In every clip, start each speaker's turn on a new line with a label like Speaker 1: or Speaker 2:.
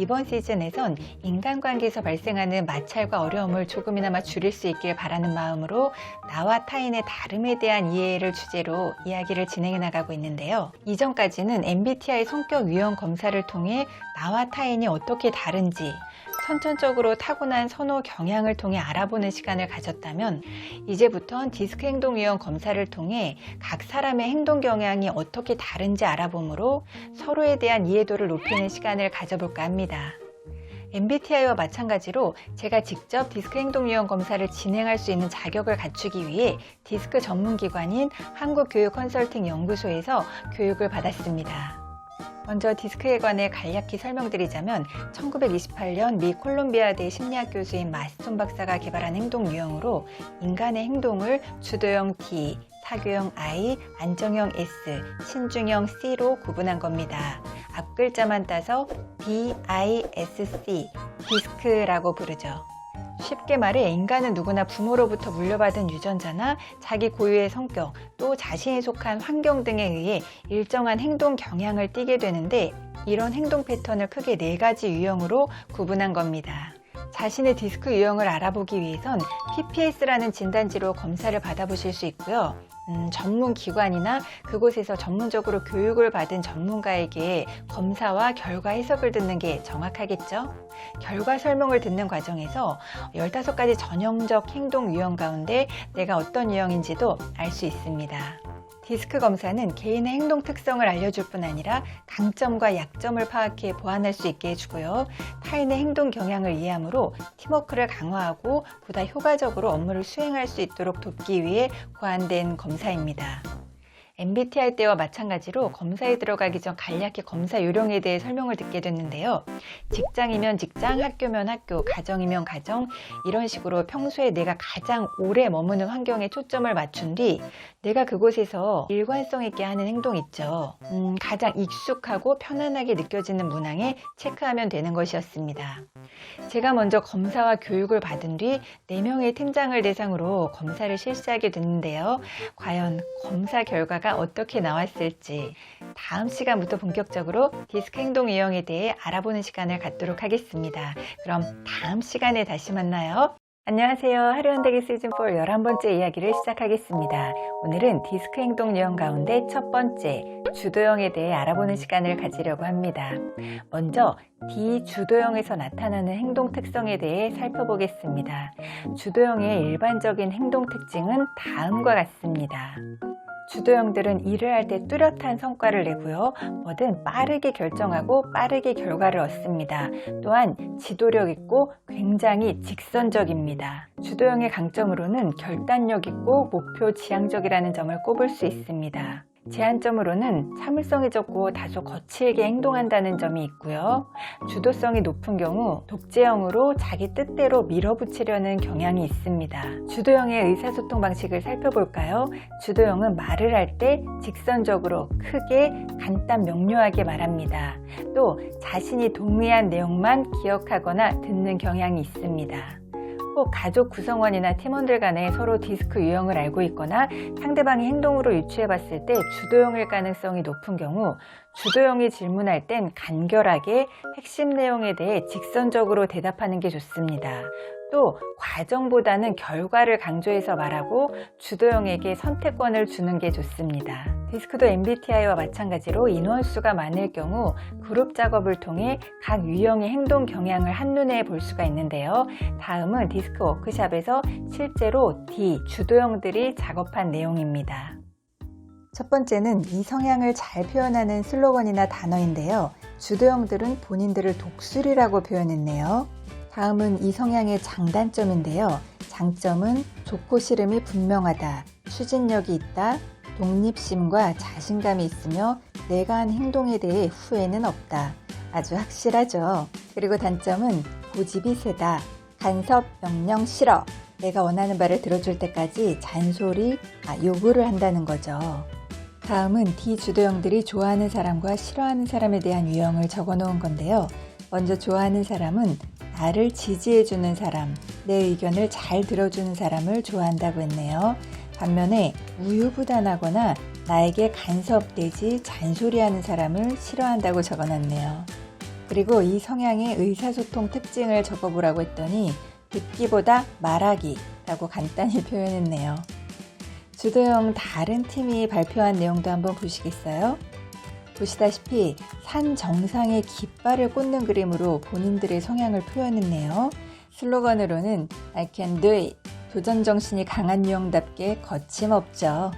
Speaker 1: 이번 시즌에선 인간관계에서 발생하는 마찰과 어려움을 조금이나마 줄일 수 있길 바라는 마음으로 나와 타인의 다름에 대한 이해를 주제로 이야기를 진행해 나가고 있는데요. 이전까지는 MBTI 성격 유형 검사를 통해 나와 타인이 어떻게 다른지 선천적으로 타고난 선호 경향을 통해 알아보는 시간을 가졌다면 이제부턴 디스크 행동 유형 검사를 통해 각 사람의 행동 경향이 어떻게 다른지 알아보므로 서로에 대한 이해도를 높이는 시간을 가져볼까 합니다. MBTI와 마찬가지로 제가 직접 디스크 행동 유형 검사를 진행할 수 있는 자격을 갖추기 위해 디스크 전문 기관인 한국교육컨설팅 연구소에서 교육을 받았습니다. 먼저 디스크에 관해 간략히 설명드리자면 1928년 미 콜롬비아 대 심리학 교수인 마스톤 박사가 개발한 행동 유형으로 인간의 행동을 주도형 D, 사교형 I, 안정형 S, 신중형 C로 구분한 겁니다. 앞 글자만 따서 DISC, 디스크라고 부르죠. 쉽게 말해 인간은 누구나 부모로부터 물려받은 유전자나 자기 고유의 성격, 또 자신이 속한 환경 등에 의해 일정한 행동 경향을 띠게 되는데 이런 행동 패턴을 크게 네 가지 유형으로 구분한 겁니다. 자신의 디스크 유형을 알아보기 위해선 PPS라는 진단지로 검사를 받아보실 수 있고요. 음, 전문 기관이나 그곳에서 전문적으로 교육을 받은 전문가에게 검사와 결과 해석을 듣는 게 정확하겠죠? 결과 설명을 듣는 과정에서 15가지 전형적 행동 유형 가운데 내가 어떤 유형인지도 알 수 있습니다. 디스크 검사는 개인의 행동 특성을 알려줄 뿐 아니라 강점과 약점을 파악해 보완할 수 있게 해주고요. 타인의 행동 경향을 이해하므로 팀워크를 강화하고 보다 효과적으로 업무를 수행할 수 있도록 돕기 위해 고안된 검사입니다. MBTI 때와 마찬가지로 검사에 들어가기 전 간략히 검사 요령에 대해 설명을 듣게 됐는데요. 직장이면 직장, 학교면 학교, 가정이면 가정, 이런 식으로 평소에 내가 가장 오래 머무는 환경에 초점을 맞춘 뒤 내가 그곳에서 일관성 있게 하는 행동 있죠. 음, 가장 익숙하고 편안하게 느껴지는 문항에 체크하면 되는 것이었습니다. 제가 먼저 검사와 교육을 받은 뒤 4명의 팀장을 대상으로 검사를 실시하게 됐는데요. 과연 검사 결과가 어떻게 나왔을지 다음 시간부터 본격적으로 디스크 행동 유형에 대해 알아보는 시간을 갖도록 하겠습니다. 그럼 다음 시간에 다시 만나요. 안녕하세요. 하루 흔들기 시즌 4 11번째 이야기를 시작하겠습니다. 오늘은 디스크 행동 유형 가운데 첫 번째 주도형에 대해 알아보는 시간을 가지려고 합니다. 먼저 D 주도형에서 나타나는 행동 특성에 대해 살펴보겠습니다. 주도형의 일반적인 행동 특징은 다음과 같습니다. 주도형들은 일을 할 때 뚜렷한 성과를 내고요. 뭐든 빠르게 결정하고 빠르게 결과를 얻습니다. 또한 지도력 있고 굉장히 직선적입니다. 주도형의 강점으로는 결단력 있고 목표 지향적이라는 점을 꼽을 수 있습니다. 제한점으로는 참을성이 적고 다소 거칠게 행동한다는 점이 있고요. 주도성이 높은 경우 독재형으로 자기 뜻대로 밀어붙이려는 경향이 있습니다. 주도형의 의사소통 방식을 살펴볼까요? 주도형은 말을 할 때 직선적으로 크게 간단 명료하게 말합니다. 또 자신이 동의한 내용만 기억하거나 듣는 경향이 있습니다. 꼭 가족 구성원이나 팀원들 간에 서로 디스크 유형을 알고 있거나 상대방의 행동으로 유추해 봤을 때 주도형일 가능성이 높은 경우 주도형이 질문할 땐 간결하게 핵심 내용에 대해 직선적으로 대답하는 게 좋습니다. 또 과정보다는 결과를 강조해서 말하고 주도형에게 선택권을 주는 게 좋습니다. 디스크도 MBTI와 마찬가지로 인원수가 많을 경우 그룹 작업을 통해 각 유형의 행동 경향을 한눈에 볼 수가 있는데요. 다음은 디스크 워크샵에서 실제로 D 주도형들이 작업한 내용입니다. 첫 번째는 이 성향을 잘 표현하는 슬로건이나 단어인데요. 주도형들은 본인들을 독수리라고 표현했네요. 다음은 이 성향의 장단점인데요. 장점은 좋고 싫음이 분명하다, 추진력이 있다, 독립심과 자신감이 있으며 내가 한 행동에 대해 후회는 없다. 아주 확실하죠. 그리고 단점은 고집이 세다, 간섭, 명령 싫어. 내가 원하는 바를 들어줄 때까지 잔소리, 아, 요구를 한다는 거죠. 다음은 D 주도형들이 좋아하는 사람과 싫어하는 사람에 대한 유형을 적어 놓은 건데요. 먼저 좋아하는 사람은 나를 지지해주는 사람, 내 의견을 잘 들어주는 사람을 좋아한다고 했네요. 반면에 우유부단하거나 나에게 간섭 내지 잔소리하는 사람을 싫어한다고 적어놨네요. 그리고 이 성향의 의사소통 특징을 적어보라고 했더니 듣기보다 말하기라고 간단히 표현했네요. 주도형 다른 팀이 발표한 내용도 한번 보시겠어요? 보시다시피 산 정상에 깃발을 꽂는 그림으로 본인들의 성향을 표현했네요. 슬로건으로는 I can do it. 도전 정신이 강한 유형답게 거침없죠.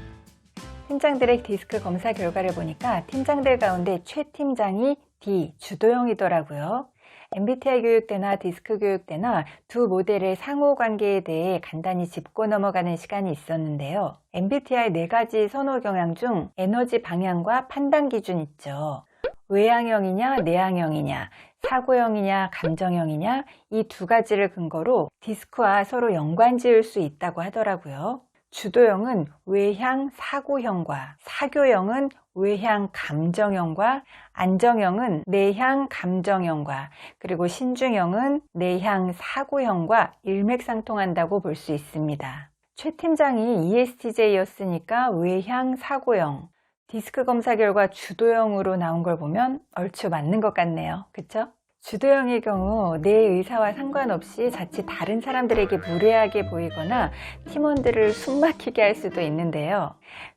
Speaker 1: 팀장들의 디스크 검사 결과를 보니까 팀장들 가운데 최 팀장이 D, 주도형이더라고요. MBTI 교육대나 디스크 교육대나 두 모델의 상호 관계에 대해 간단히 짚고 넘어가는 시간이 있었는데요. MBTI 네 가지 선호 경향 중 에너지 방향과 판단 기준 있죠. 외향형이냐, 내향형이냐, 사고형이냐, 감정형이냐, 이 두 가지를 근거로 디스크와 서로 연관 지을 수 있다고 하더라고요. 주도형은 외향 사고형과 사교형은 외향 감정형과 안정형은 내향 감정형과 그리고 신중형은 내향 사고형과 일맥상통한다고 볼 수 있습니다. 최 팀장이 ESTJ였으니까 외향 사고형, 디스크 검사 결과 주도형으로 나온 걸 보면 얼추 맞는 것 같네요. 그쵸? 주도형의 경우 내 의사와 상관없이 자칫 다른 사람들에게 무례하게 보이거나 팀원들을 숨막히게 할 수도 있는데요.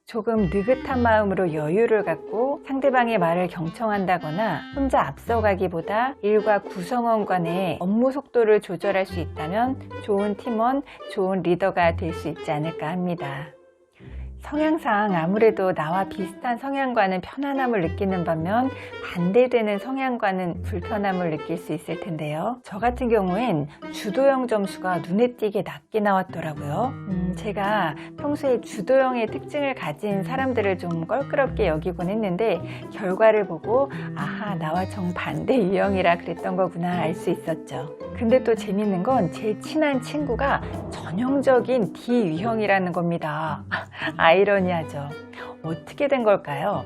Speaker 1: 조금 느긋한 마음으로 여유를 갖고 상대방의 말을 경청한다거나 혼자 앞서가기보다 일과 구성원 간의 업무 속도를 조절할 수 있다면 좋은 팀원, 좋은 리더가 될 수 있지 않을까 합니다. 성향상 아무래도 나와 비슷한 성향과는 편안함을 느끼는 반면 반대되는 성향과는 불편함을 느낄 수 있을 텐데요. 저 같은 경우엔 주도형 점수가 눈에 띄게 낮게 나왔더라고요. 음, 제가 평소에 주도형의 특징을 가진 사람들을 좀 껄끄럽게 여기곤 했는데 결과를 보고 아하 나와 정반대 유형이라 그랬던 거구나 알 수 있었죠. 근데 또 재밌는 건 제 친한 친구가 전형적인 D 유형이라는 겁니다. 아이 러니하죠. 어떻게 된 걸까요?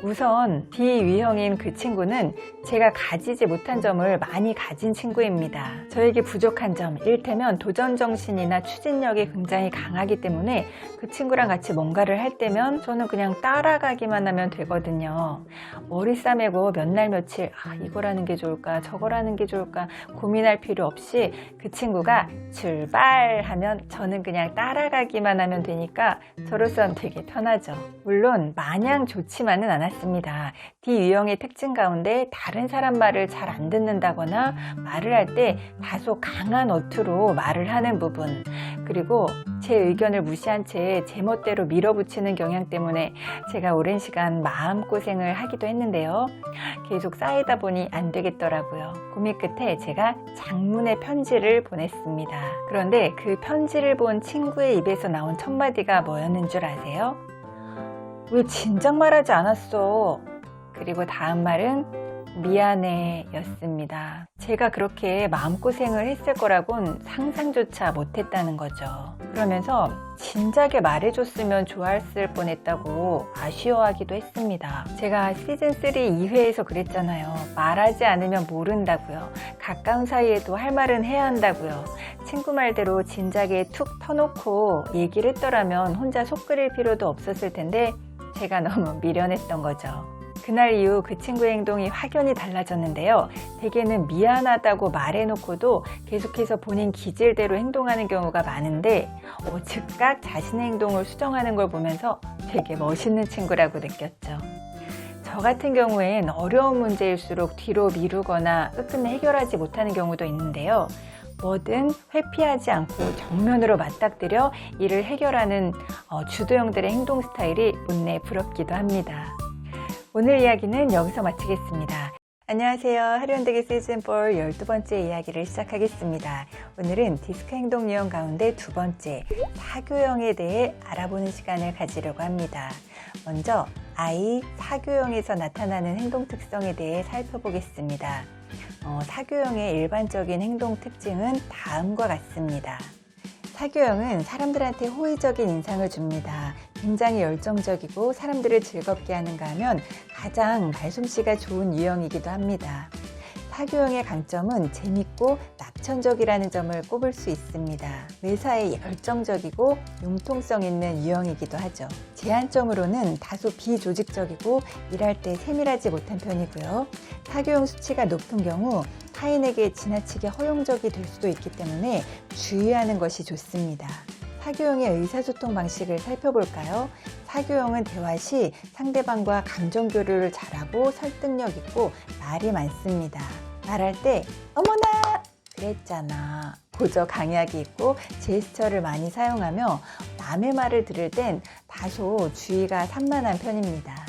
Speaker 1: 우선 D 유형인 그 친구는 제가 가지지 못한 점을 많이 가진 친구입니다. 저에게 부족한 점, 일테면 도전 정신이나 추진력이 굉장히 강하기 때문에 그 친구랑 같이 뭔가를 할 때면 저는 그냥 따라가기만 하면 되거든요. 머리 싸매고 몇 날 며칠 아, 이거라는 게 좋을까 저거라는 게 좋을까 고민할 필요 없이 그 친구가 출발하면 저는 그냥 따라가기만 하면 되니까 저로서는 되게 편하죠. 물론 마냥 좋지만은 않 았습니다. D 유형의 특징 가운데 다른 사람 말을 잘 안 듣는다거나 말을 할 때 다소 강한 어투로 말을 하는 부분 그리고 제 의견을 무시한 채 제 멋대로 밀어붙이는 경향 때문에 제가 오랜 시간 마음고생을 하기도 했는데요. 계속 쌓이다 보니 안 되겠더라고요. 고민 끝에 제가 장문의 편지를 보냈습니다. 그런데 그 편지를 본 친구의 입에서 나온 첫 마디가 뭐였는 줄 아세요? 왜 진작 말하지 않았어? 그리고 다음 말은 미안해 였습니다. 제가 그렇게 마음고생을 했을 거라곤 상상조차 못했다는 거죠. 그러면서 진작에 말해줬으면 좋았을 뻔했다고 아쉬워하기도 했습니다. 제가 시즌3 2회에서 그랬잖아요. 말하지 않으면 모른다고요. 가까운 사이에도 할 말은 해야 한다고요. 친구 말대로 진작에 툭 터놓고 얘기를 했더라면 혼자 속 끓일 필요도 없었을 텐데 제가 너무 미련했던 거죠. 그날 이후 그 친구의 행동이 확연히 달라졌는데요. 대개는 미안하다고 말해놓고도 계속해서 본인 기질대로 행동하는 경우가 많은데 어, 즉각 자신의 행동을 수정하는 걸 보면서 되게 멋있는 친구라고 느꼈죠. 저 같은 경우엔 어려운 문제일수록 뒤로 미루거나 끝끝내 해결하지 못하는 경우도 있는데요. 뭐든 회피하지 않고 정면으로 맞닥뜨려 이를 해결하는 어, 주도형들의 행동 스타일이 못내 부럽기도 합니다. 오늘 이야기는 여기서 마치겠습니다. 안녕하세요. 하루현대기 시즌 4 12번째 이야기를 시작하겠습니다. 오늘은 디스크 행동 유형 가운데 두 번째, 사교형에 대해 알아보는 시간을 가지려고 합니다. 먼저 I 사교형에서 나타나는 행동 특성에 대해 살펴보겠습니다. 어, 사교형의 일반적인 행동 특징은 다음과 같습니다. 사교형은 사람들한테 호의적인 인상을 줍니다. 굉장히 열정적이고 사람들을 즐겁게 하는가 하면 가장 말솜씨가 좋은 유형이기도 합니다. 사교형의 강점은 재밌고 낙천적이라는 점을 꼽을 수 있습니다. 매사에 열정적이고 융통성 있는 유형이기도 하죠. 제한점으로는 다소 비조직적이고 일할 때 세밀하지 못한 편이고요. 사교형 수치가 높은 경우 타인에게 지나치게 허용적이 될 수도 있기 때문에 주의하는 것이 좋습니다. 사교형의 의사소통 방식을 살펴볼까요? 사교형은 대화 시 상대방과 감정 교류를 잘하고 설득력 있고 말이 많습니다. 말할 때 어머나 그랬잖아. 고저 강약이 있고 제스처를 많이 사용하며 남의 말을 들을 땐 다소 주의가 산만한 편입니다.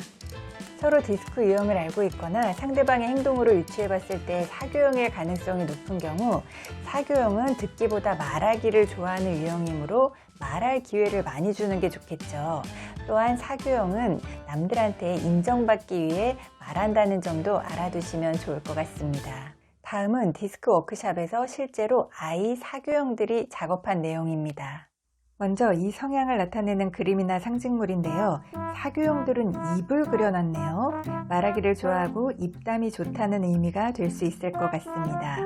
Speaker 1: 서로 디스크 유형을 알고 있거나 상대방의 행동으로 유추해 봤을 때 사교형일 가능성이 높은 경우 사교형은 듣기보다 말하기를 좋아하는 유형이므로 말할 기회를 많이 주는 게 좋겠죠. 또한 사교형은 남들한테 인정받기 위해 말한다는 점도 알아두시면 좋을 것 같습니다. 다음은 디스크 워크샵에서 실제로 아이 사교형들이 작업한 내용입니다. 먼저 이 성향을 나타내는 그림이나 상징물인데요. 사교형들은 입을 그려놨네요. 말하기를 좋아하고 입담이 좋다는 의미가 될 수 있을 것 같습니다.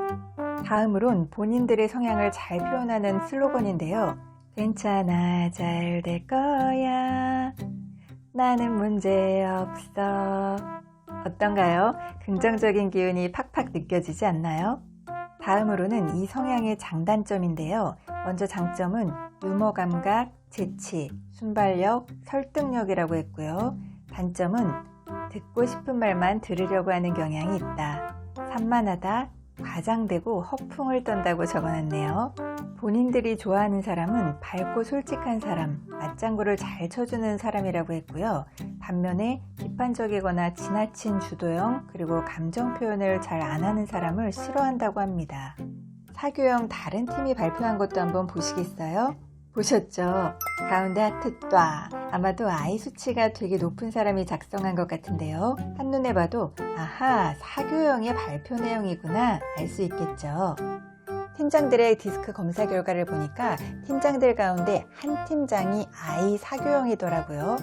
Speaker 1: 다음으론 본인들의 성향을 잘 표현하는 슬로건인데요. 괜찮아, 잘 될 거야. 나는 문제 없어. 어떤가요? 긍정적인 기운이 팍팍 느껴지지 않나요? 다음으로는 이 성향의 장단점인데요. 먼저 장점은 유머 감각, 재치, 순발력, 설득력이라고 했고요. 단점은 듣고 싶은 말만 들으려고 하는 경향이 있다. 산만하다, 과장되고 허풍을 떤다고 적어놨네요. 본인들이 좋아하는 사람은 밝고 솔직한 사람, 맞장구를 잘 쳐주는 사람이라고 했고요. 반면에 비판적이거나 지나친 주도형, 그리고 감정 표현을 잘 안 하는 사람을 싫어한다고 합니다. 사교형 다른 팀이 발표한 것도 한번 보시겠어요? 보셨죠? 가운데 하트 ጧ. 아마도 아이 수치가 되게 높은 사람이 작성한 것 같은데요. 한눈에 봐도 아하 사교형의 발표 내용이구나 알 수 있겠죠. 팀장들의 디스크 검사 결과를 보니까 팀장들 가운데 한 팀장이 아이 사교형이더라고요.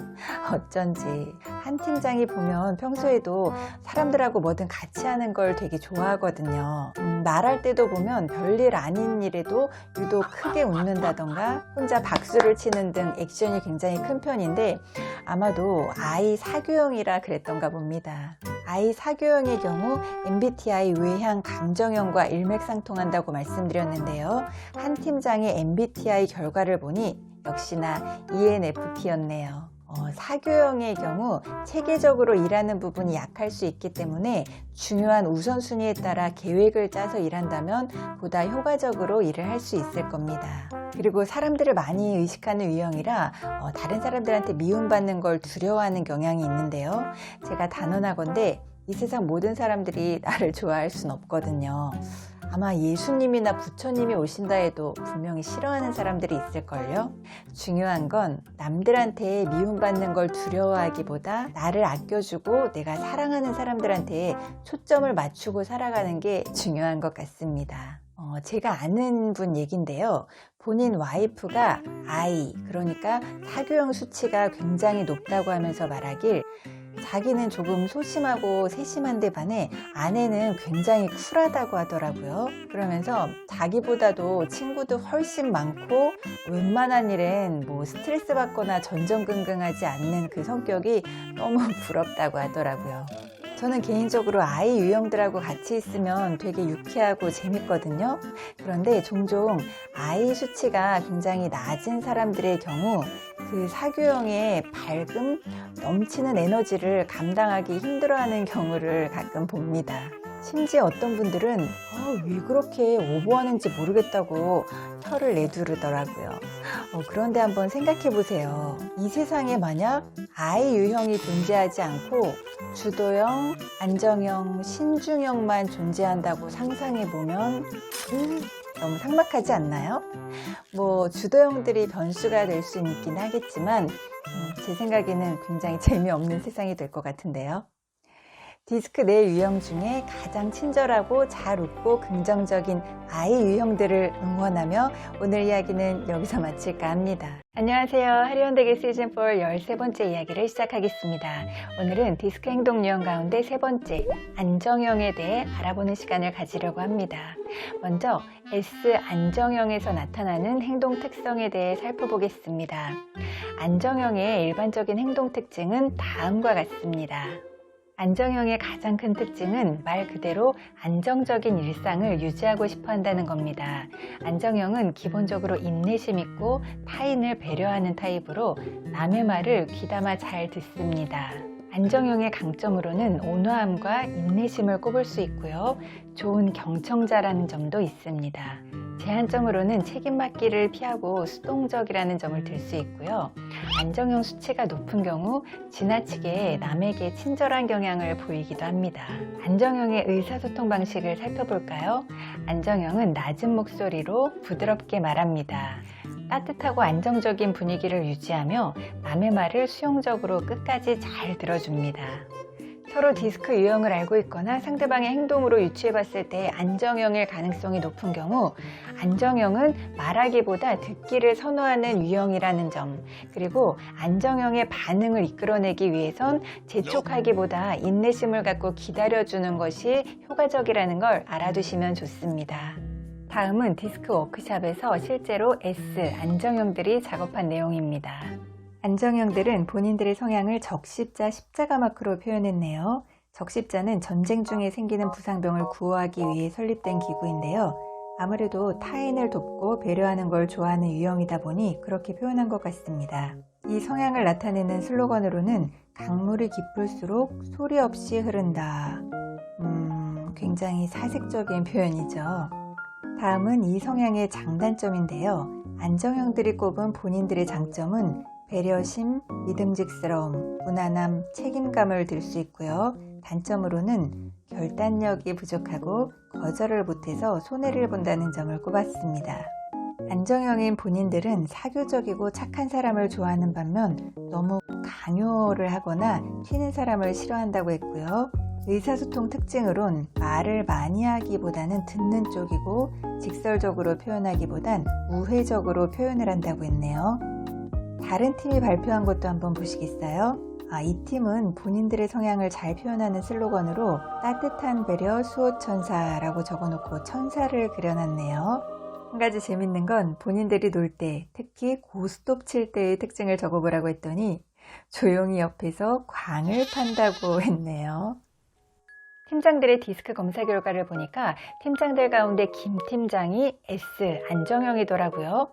Speaker 1: 어쩐지 한 팀장이 보면 평소에도 사람들하고 뭐든 같이 하는 걸 되게 좋아하거든요. 음, 말할 때도 보면 별일 아닌 일에도 유독 크게 웃는다던가 혼자 박수를 치는 등 액션이 굉장히 큰 편인데 아마도 아이 사교형이라 그랬던가 봅니다. 아이 사교형의 경우 MBTI 외향 감정형과 일맥상통한다고 말씀드렸는데요. 한 팀장의 MBTI 결과를 보니 역시나 ENFP였네요. 어, 사교형의 경우 체계적으로 일하는 부분이 약할 수 있기 때문에 중요한 우선순위에 따라 계획을 짜서 일한다면 보다 효과적으로 일을 할 수 있을 겁니다. 그리고 사람들을 많이 의식하는 유형이라 어, 다른 사람들한테 미움받는 걸 두려워하는 경향이 있는데요. 제가 단언하건대 이 세상 모든 사람들이 나를 좋아할 순 없거든요. 아마 예수님이나 부처님이 오신다 해도 분명히 싫어하는 사람들이 있을걸요? 중요한 건 남들한테 미움받는 걸 두려워하기보다 나를 아껴주고 내가 사랑하는 사람들한테 초점을 맞추고 살아가는 게 중요한 것 같습니다. 어, 제가 아는 분 얘긴데요. 본인 와이프가 아이, 그러니까 사교형 수치가 굉장히 높다고 하면서 말하길 자기는 조금 소심하고 세심한데 반해 아내는 굉장히 쿨하다고 하더라고요. 그러면서 자기보다도 친구도 훨씬 많고 웬만한 일엔 뭐 스트레스 받거나 전전긍긍하지 않는 그 성격이 너무 부럽다고 하더라고요. 저는 개인적으로 아이 유형들하고 같이 있으면 되게 유쾌하고 재밌거든요. 그런데 종종 아이 수치가 굉장히 낮은 사람들의 경우 그 사교형의 밝음, 넘치는 에너지를 감당하기 힘들어하는 경우를 가끔 봅니다. 심지어 어떤 분들은 어, 왜 그렇게 오버하는지 모르겠다고 혀를 내두르더라고요. 어, 그런데 한번 생각해 보세요. 이 세상에 만약 아이 유형이 존재하지 않고 주도형, 안정형, 신중형만 존재한다고 상상해 보면 음, 너무 삭막하지 않나요? 뭐 주도형들이 변수가 될 수 있긴 하겠지만 음, 제 생각에는 굉장히 재미없는 세상이 될 것 같은데요. 디스크 내 유형 중에 가장 친절하고 잘 웃고 긍정적인 아이 유형들을 응원하며 오늘 이야기는 여기서 마칠까 합니다. 안녕하세요. 하리원대기 시즌4 13번째 이야기를 시작하겠습니다. 오늘은 디스크 행동 유형 가운데 세 번째, 안정형에 대해 알아보는 시간을 가지려고 합니다. 먼저 S 안정형에서 나타나는 행동 특성에 대해 살펴보겠습니다. 안정형의 일반적인 행동 특징은 다음과 같습니다. 안정형의 가장 큰 특징은 말 그대로 안정적인 일상을 유지하고 싶어 한다는 겁니다. 안정형은 기본적으로 인내심 있고 타인을 배려하는 타입으로 남의 말을 귀담아 잘 듣습니다. 안정형의 강점으로는 온화함과 인내심을 꼽을 수 있고요. 좋은 경청자라는 점도 있습니다. 제한점으로는 책임 맡기를 피하고 수동적이라는 점을 들 수 있고요. 안정형 수치가 높은 경우 지나치게 남에게 친절한 경향을 보이기도 합니다. 안정형의 의사소통 방식을 살펴볼까요? 안정형은 낮은 목소리로 부드럽게 말합니다. 따뜻하고 안정적인 분위기를 유지하며 남의 말을 수용적으로 끝까지 잘 들어줍니다. 서로 디스크 유형을 알고 있거나 상대방의 행동으로 유추해 봤을 때 안정형일 가능성이 높은 경우 안정형은 말하기보다 듣기를 선호하는 유형이라는 점 그리고 안정형의 반응을 이끌어내기 위해선 재촉하기보다 인내심을 갖고 기다려주는 것이 효과적이라는 걸 알아두시면 좋습니다. 다음은 디스크 워크샵에서 실제로 S 안정형들이 작업한 내용입니다. 안정형들은 본인들의 성향을 적십자, 십자가 마크로 표현했네요. 적십자는 전쟁 중에 생기는 부상병을 구호하기 위해 설립된 기구인데요. 아무래도 타인을 돕고 배려하는 걸 좋아하는 유형이다 보니 그렇게 표현한 것 같습니다. 이 성향을 나타내는 슬로건으로는 강물이 깊을수록 소리 없이 흐른다. 음, 굉장히 사색적인 표현이죠. 다음은 이 성향의 장단점인데요. 안정형들이 꼽은 본인들의 장점은 배려심, 믿음직스러움, 무난함, 책임감을 들 수 있고요. 단점으로는 결단력이 부족하고 거절을 못해서 손해를 본다는 점을 꼽았습니다. 안정형인 본인들은 사교적이고 착한 사람을 좋아하는 반면 너무 강요를 하거나 튀는 사람을 싫어한다고 했고요. 의사소통 특징으론 말을 많이 하기보다는 듣는 쪽이고 직설적으로 표현하기보단 우회적으로 표현을 한다고 했네요. 다른 팀이 발표한 것도 한번 보시겠어요? 아, 이 팀은 본인들의 성향을 잘 표현하는 슬로건으로 따뜻한 배려 수호 천사라고 적어놓고 천사를 그려놨네요. 한 가지 재밌는 건 본인들이 놀 때, 특히 고스톱 칠 때의 특징을 적어보라고 했더니 조용히 옆에서 광을 판다고 했네요. 팀장들의 디스크 검사 결과를 보니까 팀장들 가운데 김 팀장이 S 안정형이더라고요.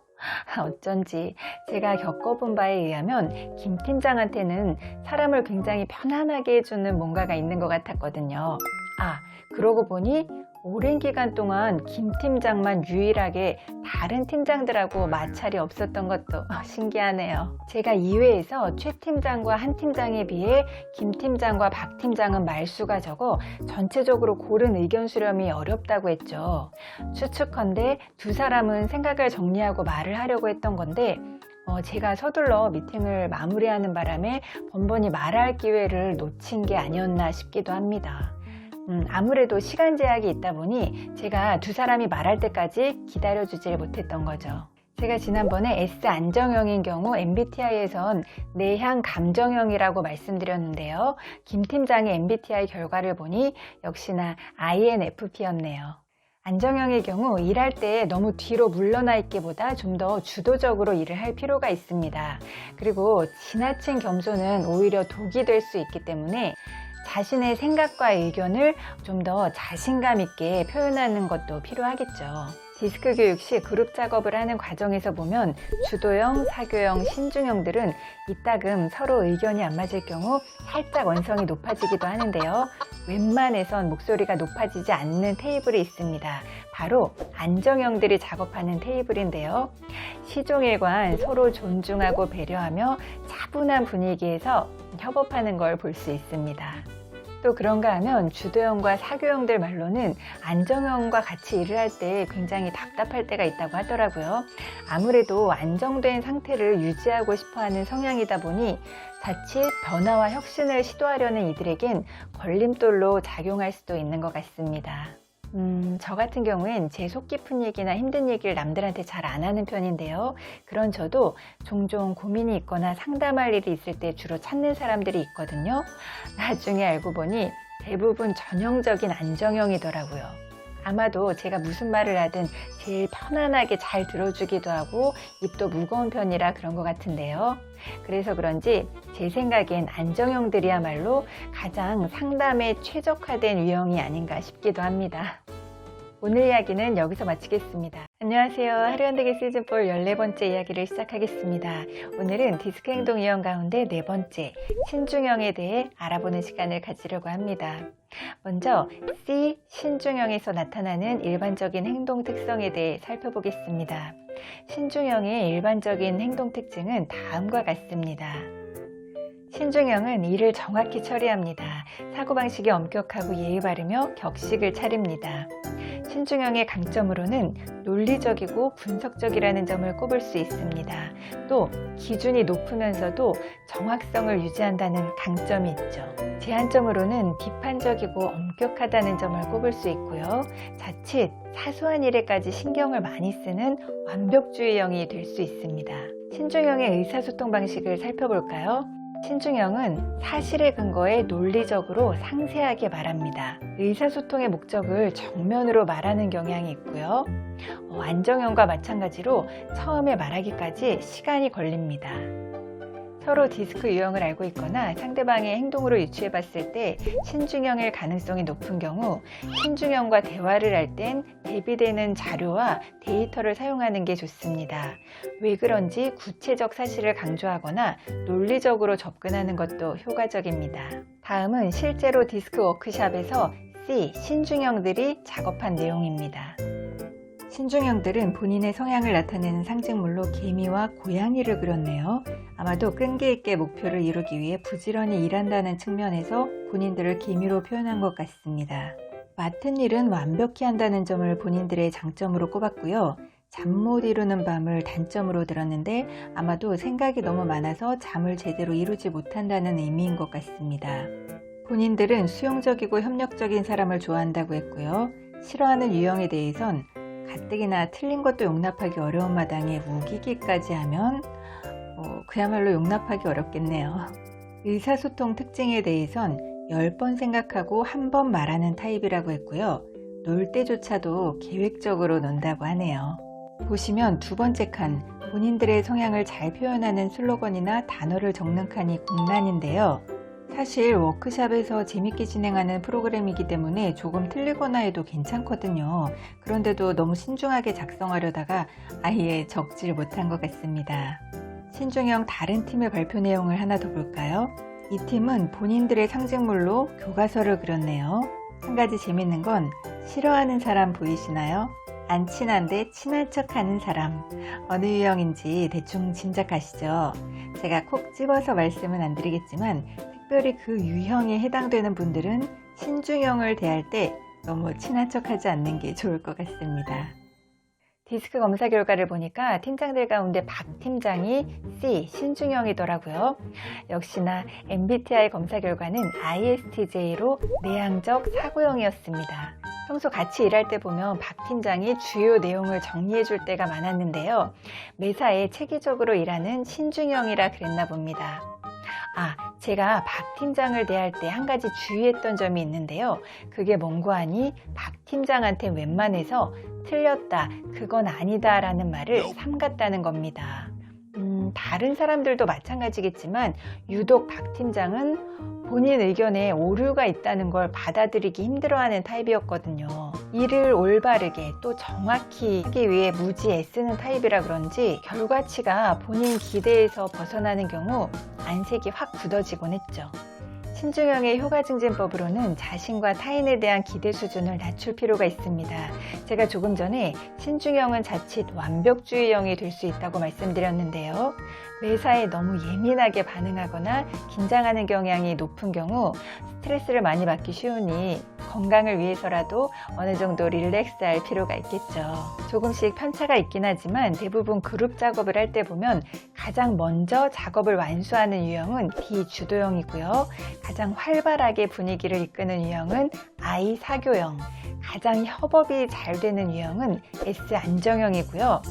Speaker 1: 어쩐지 제가 겪어본 바에 의하면 김 팀장한테는 사람을 굉장히 편안하게 해주는 뭔가가 있는 것 같았거든요. 아, 그러고 보니 오랜 기간 동안 김 팀장만 유일하게 다른 팀장들하고 마찰이 없었던 것도 신기하네요. 제가 2회에서 최 팀장과 한 팀장에 비해 김 팀장과 박 팀장은 말수가 적어 전체적으로 고른 의견 수렴이 어렵다고 했죠. 추측컨대 두 사람은 생각을 정리하고 말을 하려고 했던 건데 어, 제가 서둘러 미팅을 마무리하는 바람에 번번이 말할 기회를 놓친 게 아니었나 싶기도 합니다. 음, 아무래도 시간 제약이 있다 보니 제가 두 사람이 말할 때까지 기다려주질 못했던 거죠. 제가 지난번에 S 안정형인 경우 MBTI에선 내향 감정형이라고 말씀드렸는데요. 김 팀장의 MBTI 결과를 보니 역시나 INFP였네요. 안정형의 경우 일할 때 너무 뒤로 물러나 있기보다 좀 더 주도적으로 일을 할 필요가 있습니다. 그리고 지나친 겸손은 오히려 독이 될 수 있기 때문에 자신의 생각과 의견을 좀 더 자신감 있게 표현하는 것도 필요하겠죠. 디스크 교육 시 그룹 작업을 하는 과정에서 보면 주도형, 사교형, 신중형들은 이따금 서로 의견이 안 맞을 경우 살짝 원성이 높아지기도 하는데요. 웬만해선 목소리가 높아지지 않는 테이블이 있습니다. 바로 안정형들이 작업하는 테이블인데요. 시종일관 서로 존중하고 배려하며 차분한 분위기에서 협업하는 걸 볼 수 있습니다. 또 그런가 하면 주도형과 사교형들 말로는 안정형과 같이 일을 할 때 굉장히 답답할 때가 있다고 하더라고요. 아무래도 안정된 상태를 유지하고 싶어 하는 성향이다 보니 자칫 변화와 혁신을 시도하려는 이들에겐 걸림돌로 작용할 수도 있는 것 같습니다. 음, 저 같은 경우엔 제 속 깊은 얘기나 힘든 얘기를 남들한테 잘 안 하는 편인데요. 그런 저도 종종 고민이 있거나 상담할 일이 있을 때 주로 찾는 사람들이 있거든요. 나중에 알고 보니 대부분 전형적인 안정형이더라고요. 아마도 제가 무슨 말을 하든 제일 편안하게 잘 들어주기도 하고 입도 무거운 편이라 그런 것 같은데요. 그래서 그런지 제 생각엔 안정형들이야말로 가장 상담에 최적화된 유형이 아닌가 싶기도 합니다. 오늘 이야기는 여기서 마치겠습니다. 안녕하세요. 하루현대기 시즌4 14번째 이야기를 시작하겠습니다. 오늘은 디스크 행동 유형 가운데 네 번째, 신중형에 대해 알아보는 시간을 가지려고 합니다. 먼저 C 신중형에서 나타나는 일반적인 행동 특성에 대해 살펴보겠습니다. 신중형의 일반적인 행동 특징은 다음과 같습니다. 신중형은 일을 정확히 처리합니다. 사고방식이 엄격하고 예의 바르며 격식을 차립니다. 신중형의 강점으로는 논리적이고 분석적이라는 점을 꼽을 수 있습니다. 또 기준이 높으면서도 정확성을 유지한다는 강점이 있죠. 제한점으로는 비판적이고 엄격하다는 점을 꼽을 수 있고요. 자칫 사소한 일에까지 신경을 많이 쓰는 완벽주의형이 될 수 있습니다. 신중형의 의사소통 방식을 살펴볼까요? 신중형은 사실의 근거에 논리적으로 상세하게 말합니다. 의사소통의 목적을 정면으로 말하는 경향이 있고요. 어, 안정형과 마찬가지로 처음에 말하기까지 시간이 걸립니다. 서로 디스크 유형을 알고 있거나 상대방의 행동으로 유추해 봤을 때 신중형일 가능성이 높은 경우 신중형과 대화를 할 땐 대비되는 자료와 데이터를 사용하는 게 좋습니다. 왜 그런지 구체적 사실을 강조하거나 논리적으로 접근하는 것도 효과적입니다. 다음은 실제로 디스크 워크샵에서 C 신중형들이 작업한 내용입니다. 신중형들은 본인의 성향을 나타내는 상징물로 개미와 고양이를 그렸네요. 아마도 끈기 있게 목표를 이루기 위해 부지런히 일한다는 측면에서 본인들을 개미로 표현한 것 같습니다. 맡은 일은 완벽히 한다는 점을 본인들의 장점으로 꼽았고요. 잠 못 이루는 밤을 단점으로 들었는데 아마도 생각이 너무 많아서 잠을 제대로 이루지 못한다는 의미인 것 같습니다. 본인들은 수용적이고 협력적인 사람을 좋아한다고 했고요. 싫어하는 유형에 대해선 가뜩이나 틀린 것도 용납하기 어려운 마당에 우기기까지 하면 어, 그야말로 용납하기 어렵겠네요. 의사소통 특징에 대해선 10번 생각하고 한 번 말하는 타입이라고 했고요. 놀 때조차도 계획적으로 논다고 하네요. 보시면 두 번째 칸, 본인들의 성향을 잘 표현하는 슬로건이나 단어를 적는 칸이 공란인데요. 사실 워크샵에서 재밌게 진행하는 프로그램이기 때문에 조금 틀리거나 해도 괜찮거든요. 그런데도 너무 신중하게 작성하려다가 아예 적질 못한 것 같습니다. 신중형 다른 팀의 발표 내용을 하나 더 볼까요? 이 팀은 본인들의 상징물로 교과서를 그렸네요. 한 가지 재밌는 건 싫어하는 사람 보이시나요? 안 친한데 친한 척 하는 사람. 어느 유형인지 대충 짐작하시죠? 제가 콕 집어서 말씀은 안 드리겠지만 특별히 그 유형에 해당되는 분들은 신중형을 대할 때 너무 친한 척 하지 않는 게 좋을 것 같습니다. 디스크 검사 결과를 보니까 팀장들 가운데 박 팀장이 C 신중형이더라고요. 역시나 MBTI 검사 결과는 ISTJ로 내향적 사고형이었습니다. 평소 같이 일할 때 보면 박 팀장이 주요 내용을 정리해 줄 때가 많았는데요. 매사에 체계적으로 일하는 신중형이라 그랬나 봅니다. 아, 제가 박 팀장을 대할 때 한 가지 주의했던 점이 있는데요. 그게 뭔고 하니 박 팀장한테 웬만해서 틀렸다, 그건 아니다 라는 말을 삼갔다는 겁니다. 음, 다른 사람들도 마찬가지겠지만 유독 박 팀장은 본인 의견에 오류가 있다는 걸 받아들이기 힘들어하는 타입이었거든요. 일을 올바르게 또 정확히 하기 위해 무지 애쓰는 타입이라 그런지 결과치가 본인 기대에서 벗어나는 경우 안색이 확 굳어지곤 했죠. 신중형의 효과 증진법으로는 자신과 타인에 대한 기대 수준을 낮출 필요가 있습니다. 제가 조금 전에 신중형은 자칫 완벽주의형이 될 수 있다고 말씀드렸는데요. 매사에 너무 예민하게 반응하거나 긴장하는 경향이 높은 경우 스트레스를 많이 받기 쉬우니 건강을 위해서라도 어느 정도 릴렉스 할 필요가 있겠죠. 조금씩 편차가 있긴 하지만 대부분 그룹 작업을 할 때 보면 가장 먼저 작업을 완수하는 유형은 D 주도형이고요. 가장 활발하게 분위기를 이끄는 유형은 I 사교형, 가장 협업이 잘 되는 유형은 S 안정형이고요.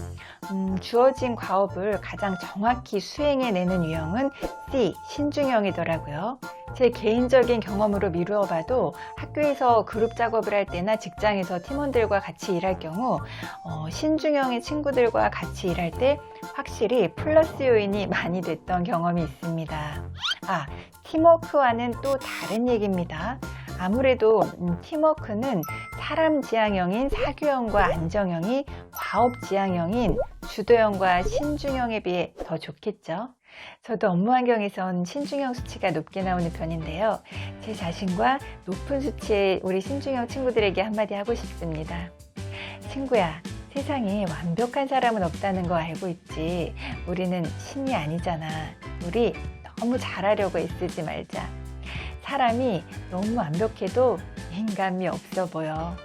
Speaker 1: 음, 주어진 과업을 가장 정확히 수행해내는 유형은 C 신중형이더라고요. 제 개인적인 경험으로 미루어 봐도 학교에서 그룹 작업을 할 때나 직장에서 팀원들과 같이 일할 경우 어, 신중형의 친구들과 같이 일할 때 확실히 플러스 요인이 많이 됐던 경험이 있습니다. 아, 팀워크와는 또 다른 얘기입니다. 아무래도 음, 팀워크는 사람 지향형인 사교형과 안정형이 과업 지향형인 주도형과 신중형에 비해 더 좋겠죠. 저도 업무 환경에선 신중형 수치가 높게 나오는 편인데요. 제 자신과 높은 수치의 우리 신중형 친구들에게 한마디 하고 싶습니다. 친구야, 세상에 완벽한 사람은 없다는 거 알고 있지. 우리는 신이 아니잖아. 우리 너무 잘하려고 애쓰지 말자. 사람이 너무 완벽해도 인간미 없어 보여.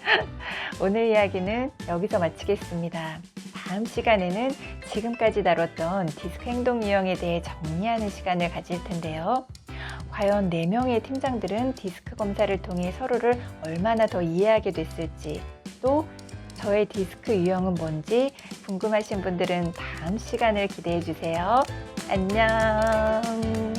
Speaker 1: 오늘 이야기는 여기서 마치겠습니다. 다음 시간에는 지금까지 다뤘던 디스크 행동 유형에 대해 정리하는 시간을 가질 텐데요. 과연 4명의 팀장들은 디스크 검사를 통해 서로를 얼마나 더 이해하게 됐을지, 또 저의 디스크 유형은 뭔지 궁금하신 분들은 다음 시간을 기대해 주세요. 안녕.